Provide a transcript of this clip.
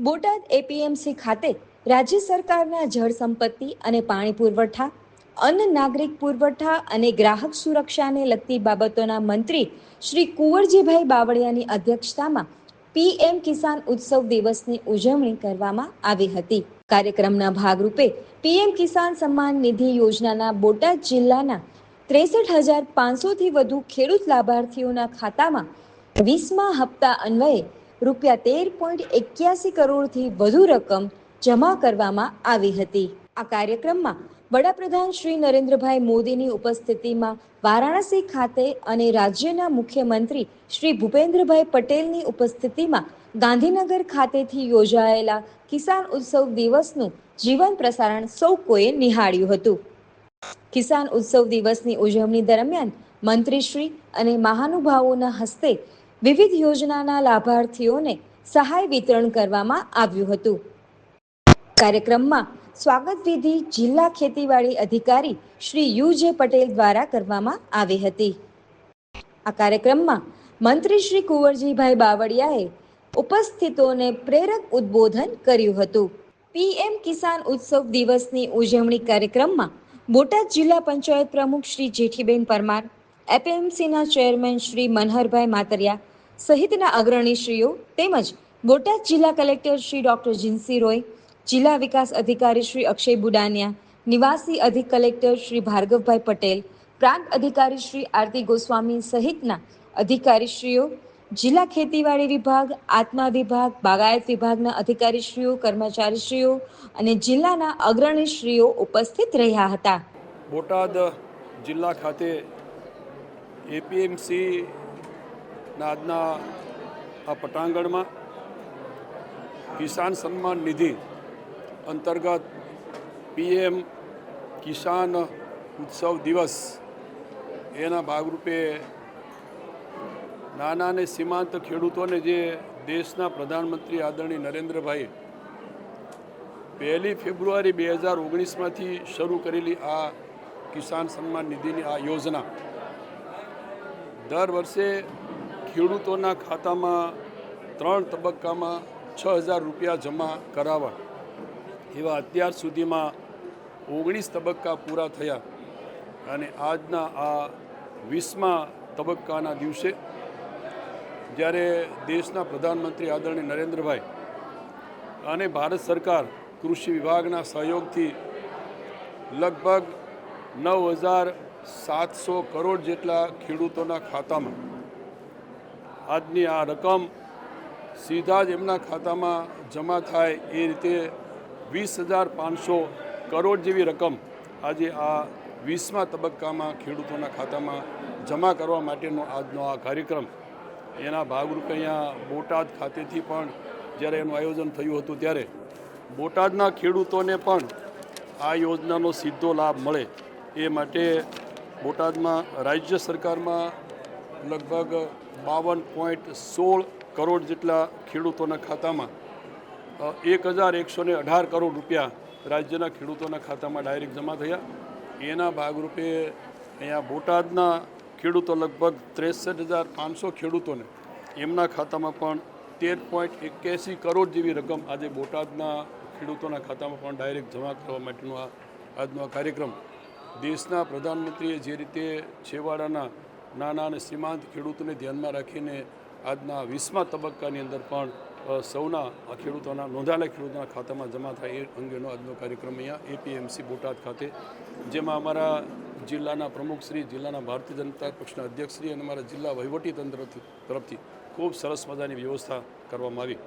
Botad APMC ખાતે રાજ્ય સરકારના જળ સંપત્તિ અને પાણી પુરવઠા, અન્ન નાગરિક પુરવઠા અને ગ્રાહક સુરક્ષાને લગતી બાબતોના મંત્રી શ્રી કુંવરજીભાઈ બાવળિયાની અધ્યક્ષતામાં પીએમ કિસાન ઉત્સવ દિવસની ઉજવણી કરવામાં આવી હતી. કાર્યક્રમના ભાગરૂપે પીએમ કિસાન સન્માન નિધિ યોજનાના બોટાદ જિલ્લાના ત્રેસઠ હજાર પાંચસોથી વધુ ખેડૂત લાભાર્થીઓના ખાતામાં વીસમા હપ્તા અન્વયે રૂપિયા તેર પોઈન્ટ એક્યાસી કરોડથી વધુ રકમ જમા કરવામાં આવી હતી. આ કાર્યક્રમમાં વડાપ્રધાન શ્રી નરેન્દ્રભાઈ મોદીની ઉપસ્થિતિમાં વારાણસી ખાતે અને રાજ્યના મુખ્યમંત્રી શ્રી ભૂપેન્દ્રભાઈ પટેલની ઉપસ્થિતિમાં ગાંધીનગર ખાતેથી યોજાયેલા કિસાન ઉત્સવ દિવસનું જીવન પ્રસારણ સૌ કોઈએ નિહાળ્યું હતું. કિસાન ઉત્સવ દિવસની ઉજવણી દરમિયાન મંત્રીશ્રી અને મહાનુભાવોના હસ્તે વિવિધ યોજનાના લાભાર્થીઓને સહાય વિતરણ કરવામાં આવ્યું હતું. કાર્યક્રમમાં સ્વાગત વિધિ જિલ્લા ખેતીવાડી અધિકારી શ્રી યુ જે પટેલ દ્વારા કરવામાં આવી હતી. આ કાર્યક્રમમાં મંત્રી શ્રી કુંવરજીભાઈ બાવળિયાએ ઉપસ્થિતોને પ્રેરક ઉદ્બોધન કર્યું હતું. પીએમ કિસાન ઉત્સવ દિવસની ઉજવણી કાર્યક્રમમાં બોટાદ જિલ્લા પંચાયત પ્રમુખ શ્રી જેઠીબેન પરમાર, એપીએમસીના ચેરમેન શ્રી મનહરભાઈ માતરિયા સહિતના અગ્રણીશ્રીઓ તેમજ બોટાદ જિલ્લા કલેક્ટર શ્રી ડોક્ટર જીનસી રોય, જિલ્લા વિકાસ અધિકારી શ્રી અક્ષય બુડાનિયા, નિવાસી અધિક કલેક્ટર શ્રી ભાર્ગવભાઈ પટેલ, પ્રાંત અધિકારી શ્રી આરતી ગોસ્વામી સહિતના અધિકારીશ્રીઓ, જિલ્લા ખેતીવાડી વિભાગ, આત્મા વિભાગ, બાગાયત વિભાગના અધિકારીશ્રીઓ, કર્મચારીશ્રીઓ અને જિલ્લાના અગ્રણીશ્રીઓ ઉપસ્થિત રહ્યા હતા. બોટાદ જિલ્લા ખાતે એપીએમસી ના આજના આ પટાંગણમાં કિસાન સન્માન નિધિ અંતર્ગત પીએમ કિસાન ઉત્સવ દિવસ, એના ભાગરૂપે નાના અને સીમાંત ખેડૂતોને જે દેશના પ્રધાનમંત્રી આદરણીય નરેન્દ્રભાઈ પહેલી ફેબ્રુઆરી બે હજાર ઓગણીસમાંથી શરૂ કરેલી આ કિસાન સન્માન નિધિની આ યોજના, દર વર્ષે ખેડૂતોના ખાતામાં ત્રણ તબક્કામાં છ હજાર રૂપિયા જમા કરાવવા. એવા અત્યાર સુધીમાં ઓગણીસ તબક્કા પૂરા થયા અને આજના આ વીસમા તબક્કાના દિવસે જ્યારે દેશના પ્રધાનમંત્રી આદરણીય નરેન્દ્રભાઈ અને ભારત સરકાર કૃષિ વિભાગના સહયોગથી લગભગ નવ હજાર સાતસો કરોડ જેટલા ખેડૂતોના ખાતામાં આજની આ રકમ સીધા જ એમના ખાતામાં જમા થાય એ રીતે વીસ હજાર પાંચસો કરોડ જેવી રકમ આજે આ વીસમા તબક્કામાં ખેડૂતોના ખાતામાં જમા કરવા માટેનો આજનો આ કાર્યક્રમ. એના ભાગરૂપે અહીંયા બોટાદ ખાતેથી પણ જ્યારે એનું આયોજન થયું હતું ત્યારે બોટાદના ખેડૂતોને પણ આ યોજનાનો સીધો લાભ મળે એ માટે બોટાદમાં રાજ્ય સરકારમાં લગભગ બાવન પોઈન્ટ સોળ કરોડ જેટલા ખેડૂતોના ખાતામાં એક હજાર એકસો ને અઢાર કરોડ રૂપિયા રાજ્યના ખેડૂતોના ખાતામાં ડાયરેક્ટ જમા થયા. એના ભાગરૂપે અહીંયા બોટાદના ખેડૂતો લગભગ ત્રેસઠ હજાર પાંચસો ખેડૂતોને એમના ખાતામાં પણ તેર પોઈન્ટ એક્યાસી કરોડ જેવી રકમ આજે બોટાદના ખેડૂતોના ખાતામાં પણ ડાયરેક્ટ જમા કરવા માટેનો આ આજનો આ કાર્યક્રમ. દેશના પ્રધાનમંત્રીએ જે રીતે છેવાડાના નાના અને સીમાંત ખેડૂતોને ધ્યાનમાં રાખીને આજના વીસમા તબક્કાની અંદર પણ સૌના આ ખેડૂતોના નોંધાયેલા ખેડૂતોના ખાતામાં જમા થાય એ અંગેનો આજનો કાર્યક્રમ અહીંયા એપીએમસી બોટાદ ખાતે, જેમાં અમારા જિલ્લાના પ્રમુખશ્રી જિલ્લાના ભારતીય જનતા પક્ષના અધ્યક્ષશ્રી અને અમારા જિલ્લા વહીવટી તંત્ર તરફથી ખૂબ સરસ મજાની વ્યવસ્થા કરવામાં આવી.